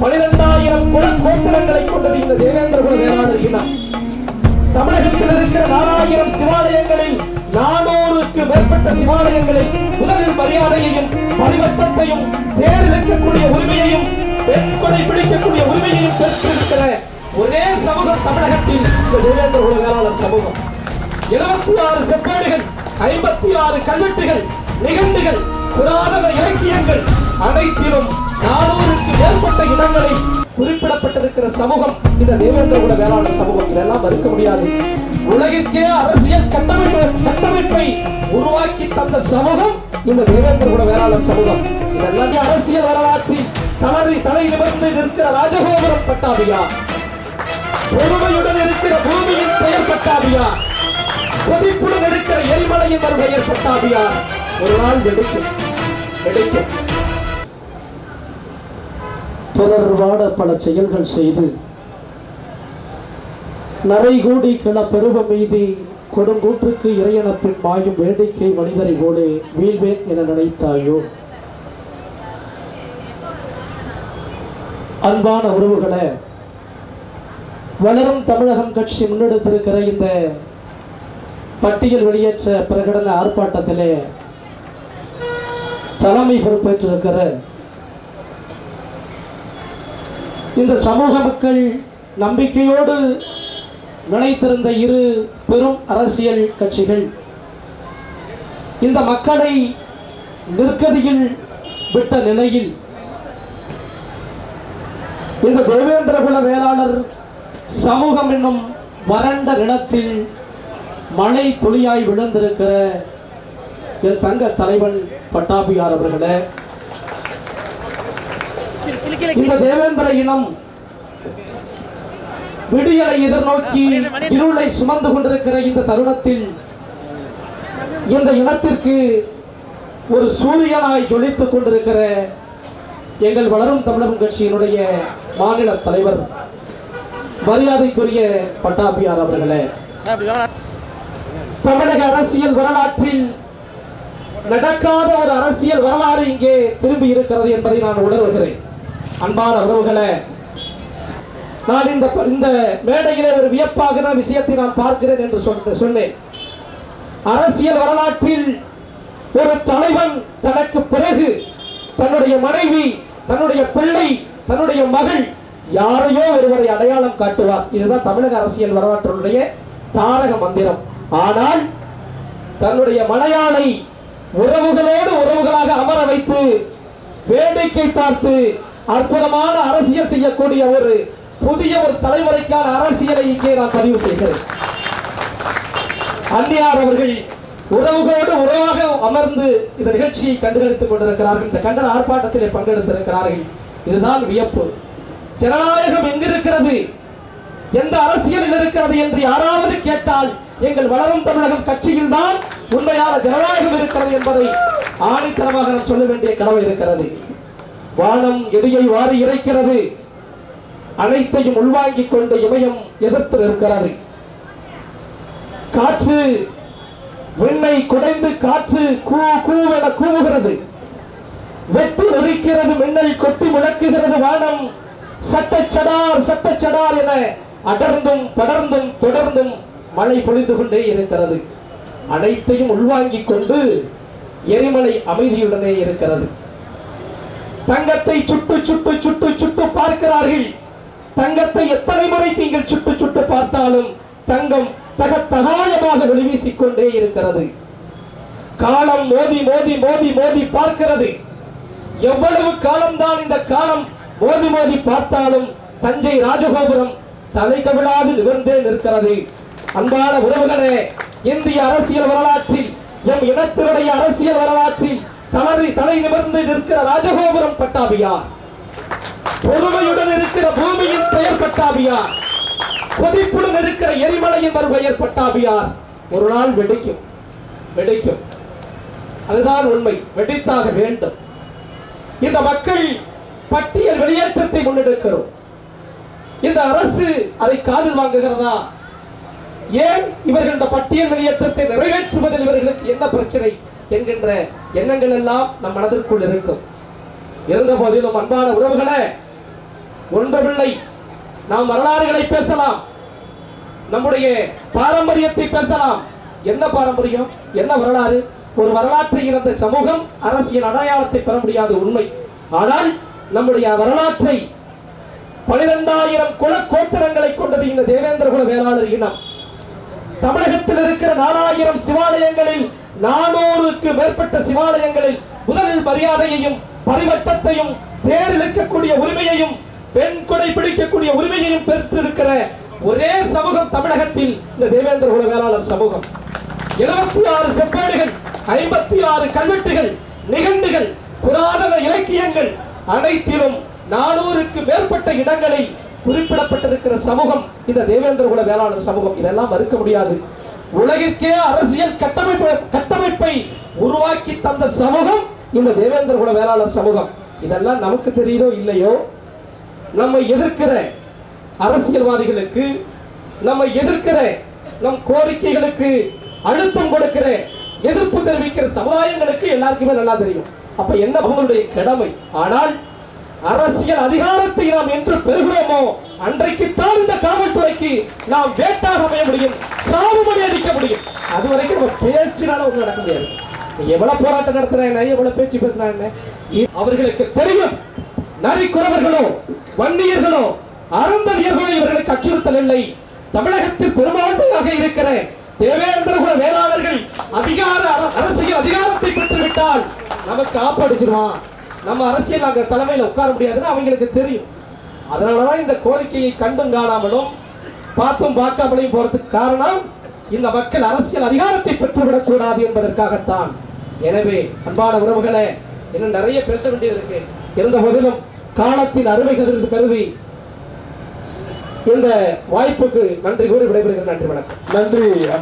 பனிரெண்டாயிரம் குல கோபுரங்களை கொண்டது இந்த தேவேந்திர குல வேளாளர் இனம். தமிழகத்தில் இருக்கிற நாலாயிரம் சிவாலயங்களில் நானூறுக்கு மேற்பட்ட சிவாலயங்களில் முதலில் மரியாதையையும் பரிவர்த்தத்தையும் தேர் இழுக்கக்கூடிய உரிமையையும் பெண் கொலை பிடிக்கக்கூடிய உரிமையையும் பெற்றிருக்கிற ஒரே சமூகம் தமிழகத்தில் இந்த தேவேந்திர குல வேளாளர் சமூகம். இருபத்தி ஆறு செப்பேடுகள் ஐம்பத்தி ஆறு கல்வெட்டுகள் நிகழ்வுகள் புராதன இலக்கியங்கள் அனைத்திலும் நானூறு குறிப்பிட்ட இடங்களில் குறிப்பிடப்பட்டிருக்கிற சமூகம் இந்த தேவேந்திர குல வேளாண் சமூகம் இதெல்லாம் மறுக்க முடியாது. உலகிற்கே அரசியல் கட்டமைப்பு கட்டமைப்பை உருவாக்கி தந்த சமூகம் இந்த தேவேந்திர குல வேளாண் சமூகம். இதெல்லாம் அரசியல் வரலாற்றில் தளறி தலை நிமிர்ந்து நிற்கிற ராஜகோபுரம் பட்டாபியா. பொறுமையுடன் இருக்கிற பூமியின் பெயர் பட்டாபியா. கொதிப்புடன் இருக்கிற எரிமலையின் பெயர் பட்டாபியா. ஒரு நாள் வெடிக்கும் வெடிக்கும். தொடர்பான பல செயல்கள் செய்து நரைகூடி கிள பெருவ மீதி கொடுங்கூற்றுக்கு இறையனப்பின் மாயும் வேடிக்கை மனிதரை போலே வீழ்வேன் என நினைத்தாயோ? அன்பான உறவுகளை வளரும் தமிழகம் கட்சி முன்னெடுத்திருக்கிற இந்த பட்டியல் வெளியேற்ற பிரகடன ஆர்ப்பாட்டத்திலே தலைமை பொறுப்பேற்றிருக்கிற இந்த சமூக மக்கள் நம்பிக்கையோடு நினைத்திருந்த இரு பெரும் அரசியல் கட்சிகள். இந்த மக்களை நிற்கதியில் விட்ட நிலையில் இந்த தேவேந்திரகுல வேளாளர் சமூகம் என்னும் வறண்ட நிலத்தில் மழை துளியாய் விழுந்திருக்கிற என் தங்க தலைவன் பட்டாபியார் அவர்களே இந்த தேவேந்திர இனம் விடியலை எதிர்நோக்கி இருளை சுமந்து கொண்டிருக்கிற இந்த தருணத்தில் இந்த இனத்திற்கு ஒரு சூரியனாய் ஜொலித்துக் கொண்டிருக்கிற எங்கள் வளரும் தமிழகம் கட்சியினுடைய மாநில தலைவர் மரியாதைக்குரிய பட்டாபியார் அவர்களே. தமிழக அரசியல் வரலாற்றில் நடக்காத ஒரு அரசியல் வரலாறு இங்கே திரும்பி இருக்கிறது என்பதை நான் உணர்வுகிறேன். அன்பான உறவுகளை நான் இந்த இந்த மேடையிலே ஒரு வியப்பாகிற விஷயத்தை நான் பார்க்கிறேன் என்று சொன்னேன். அரசியல் வரலாற்றில் ஒரு தலைவன் தனக்கு பிறகு தன்னுடைய மனைவி தன்னுடைய பிள்ளை தன்னுடைய மகள் யாரையோ ஒருவரை அடையாளம் காட்டுவார். இதுதான் தமிழக அரசியல் வரலாற்றினுடைய தாரக மந்திரம். ஆனால் தன்னுடைய மலையாளை உறவுகளோடு உறவுகளாக அமர வைத்து வேடிக்கை பார்த்து அற்புதமான அரசியல் செய்யக்கூடிய ஒரு புதிய ஒரு தலைமுறைக்கான அரசியலை இங்கே நான் பதிவு செய்கிறேன். அன்னியார் அவர்கள் உறவுகளோடு உறவாக அமர்ந்து இந்த நிகழ்ச்சியை கண்டுகளித்துக் கொண்டிருக்கிறார்கள். இந்த கண்டன ஆர்ப்பாட்டத்திலே பங்கெடுத்திருக்கிறார்கள். இதுதான் வியப்பு. ஜனநாயகம் எங்கிருக்கிறது? எந்த அரசியலில் இருக்கிறது என்று யாராவது கேட்டால் எங்கள் வளரும் தமிழகம் கட்சியில் தான் உண்மையான ஜனநாயகம் இருக்கிறது என்பதை ஆணித்தரமாக சொல்ல வேண்டிய கடமை இருக்கிறது. வானம் எடியை வாரி இறைக்கிறது. அனைத்தையும் உள்வாங்கிக் கொண்டு இமயம் எதிர்த்து நிற்கிறது. காற்று விண்ணை குடைந்து காற்று கூ கூவென கூவுகிறது. வெட்டி நொறிக்கிறது மின்னல் கொட்டி முழக்குகிறது வானம். சட்டச்சடார் சட்டச்சடார் என அடர்ந்தும் படர்ந்தும் தொடர்ந்தும் மழை பொழிந்து கொண்டே இருக்கிறது. அனைத்தையும் உள்வாங்கிக் கொண்டு எரிமலை அமைதியுடனே இருக்கிறது. தங்கத்தை சுட்டு சுட்டு சுட்டு சுட்டு பார்க்கிறார்கள். தங்கத்தை எத்தனை முறை நீங்கள் சுட்டு சுட்டு பார்த்தாலும் தங்கம் தகத்தகாயமாக வெளிவீசிக்கொண்டே இருக்கிறது. காலம் மோதி மோதி மோதி மோதி பார்க்கிறது. எவ்வளவு காலம்தான் இந்த காலம் மோதி மோதி பார்த்தாலும் தஞ்சை ராஜகோபுரம் தலை கவிழாது நிகழ்ந்தே நிற்கிறது. அன்பான உறவுகளே இந்திய அரசியல் வரலாற்றில் எம் இனத்தினுடைய அரசியல் வரலாற்றில் தளறி தலை நிமிர்ந்து நிற்கிற ராஜகோபுரம் பட்டாபியார். பொறுமையுடன் இருக்கிற பூமியின் பெயர் பட்டாபியார். கொதிப்புடன் இருக்கிற எரிமலையின் மறுபெயர் பட்டாபியார். ஒரு நாள் வெடிக்கும். வெடிக்கும். அதுதான் உண்மை. வெடித்தாக வேண்டும். இந்த மக்கள் பட்டியல் வெளியேற்றத்தை முன்னெடுக்கிறோம். இந்த அரசு அதை காதில் வாங்குகிறதா? ஏன் இவர்கள் இந்த பட்டியல் வெளியேற்றத்தை நிறைவேற்றுவதில் இவர்களுக்கு என்ன பிரச்சனை? என்கின்ற எண்ணங்கள் எல்லாம் நம் மனதிற்குள் இருக்கும். இருந்த போதிலும் அன்பான உறவுகளே ஒன்றுமில்லை நாம் வரலாறுகளை பேசலாம். நம்முடைய பாரம்பரியத்தை பேசலாம். என்ன பாரம்பரியம்? என்ன வரலாறு? ஒரு வரலாற்றை இழந்த சமூகம் அரசியல் அடையாளத்தை பெற முடியாத உண்மை. ஆனால் நம்முடைய வரலாற்றை பனிரெண்டாயிரம் குல கோத்திரங்களை கொண்டது இந்த தேவேந்திர குல வேளாளர் இனம். தமிழகத்தில் இருக்கிற நாலாயிரம் சிவாலயங்களில் நானூறுக்கு மேற்பட்ட சிவாலயங்களில் முதலில் மரியாதையையும் பரிவட்டத்தையும் தேர் இழுக்கக்கூடிய உரிமையையும் பெண் கொடை பிடிக்கக்கூடிய உரிமையையும் பெற்றிருக்கிற ஒரே சமூகம் தமிழகத்தில் இந்த தேவேந்திர குல வேளாளர் சமூகம். எழுபத்தி ஆறு செப்பேடுகள் ஐம்பத்தி ஆறு கல்வெட்டுகள் நிகண்டுகள் புராதன இலக்கியங்கள் அனைத்திலும் நானூறுக்கு மேற்பட்ட இடங்களில் குறிப்பிடப்பட்டிருக்கிற சமூகம் இந்த தேவேந்திர குல வேளாளர் சமூகம். இதெல்லாம் மறுக்க முடியாது. உலகிற்கே அரசியல் கட்டமைப்பு கட்டமைப்பை உருவாக்கி தந்த சமூகம் இந்த தேவேந்திர குல வேளாளர் சமூகம். இதெல்லாம் நமக்கு தெரியுதோ இல்லையோ? நம்ம எதிர்க்கிற அரசியல்வாதிகளுக்கு நம்ம எதிர்க்கிற நம் கோரிக்கைகளுக்கு அழுத்தம் கொடுக்கிற எதிர்ப்பு தெரிவிக்கிற சமுதாயங்களுக்கு எல்லாருக்குமே நல்லா தெரியும். அப்ப என்ன? அவங்களுடைய கடமை. ஆனால் அரசியல் அதிகாரத்தை நாம் என்று பெறுகிறோமோ அன்றைக்குத்தான் இந்த காவல்துறைக்கு நாம் வேட்டாக அமைய முடியும் சாகுபடி அளிக்க முடியும். அது வரைக்கும் நம்ம பேச்சினால ஒண்ணு நடக்க முடியாது. நீ எவ்வளவு போராட்டம் நடத்துறாங்க எவ்வளவு பேச்சு பேசுறாங்க அவர்களுக்கு தெரியும். நரிக்குறவர்களோ வன்னியர்களோ அருந்ததியர்களோ இவர்களுக்கு அச்சுறுத்தல் இல்லை. தமிழகத்தில் பெரும்பான்மையாக இருக்கிற தேவேந்திர குல வேளாளர்கள் அதிகார அரசியல் அதிகாரத்தை பெற்றுவிட்டால் நமக்கு ஆப்படிச்சிருவான் நம்ம அரசியல் அங்க தலைமையில உட்கார முடியாதுன்னு அவங்களுக்கு தெரியும். அதனாலதான் இந்த கோரிக்கையை கண்டும் காணாமலும் பார்த்தும் பார்க்காமலையும் போறதுக்கு காரணம் இந்த மக்கள் அரசியல் அதிகாரத்தை பெற்றுவிடக் கூடாது என்பதற்காகத்தான். எனவே அன்பான உறவுகளே இன்னும் நிறைய பேச வேண்டியது இருக்கு இருந்த போதிலும் காலத்தின் அருமை கருதி கருதி இந்த வாய்ப்புக்கு நன்றி கூறி விடைபெறுகிறேன். நன்றி வணக்கம். நன்றி.